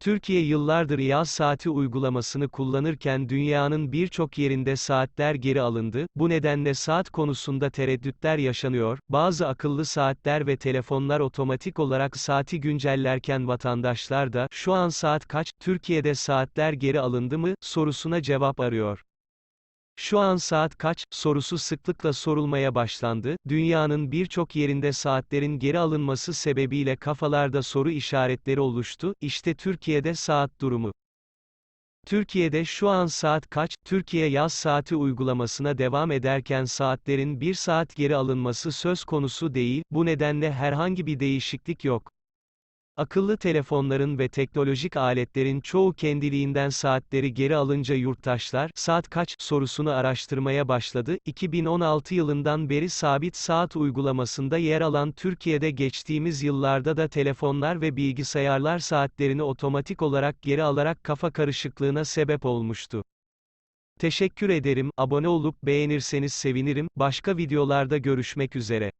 Türkiye yıllardır yaz saati uygulamasını kullanırken dünyanın birçok yerinde saatler geri alındı, bu nedenle saat konusunda tereddütler yaşanıyor, bazı akıllı saatler ve telefonlar otomatik olarak saati güncellerken vatandaşlar da, şu an saat kaç, Türkiye'de saatler geri alındı mı, sorusuna cevap arıyor. Şu an saat kaç, sorusu sıklıkla sorulmaya başlandı, dünyanın birçok yerinde saatlerin geri alınması sebebiyle kafalarda soru işaretleri oluştu, işte Türkiye'de saat durumu. Türkiye'de şu an saat kaç, Türkiye yaz saati uygulamasına devam ederken saatlerin bir saat geri alınması söz konusu değil, bu nedenle herhangi bir değişiklik yok. Akıllı telefonların ve teknolojik aletlerin çoğu kendiliğinden saatleri geri alınca yurttaşlar, saat kaç, sorusunu araştırmaya başladı. 2016 yılından beri sabit saat uygulamasında yer alan Türkiye'de geçtiğimiz yıllarda da telefonlar ve bilgisayarlar saatlerini otomatik olarak geri alarak kafa karışıklığına sebep olmuştu. Teşekkür ederim, abone olup beğenirseniz sevinirim, başka videolarda görüşmek üzere.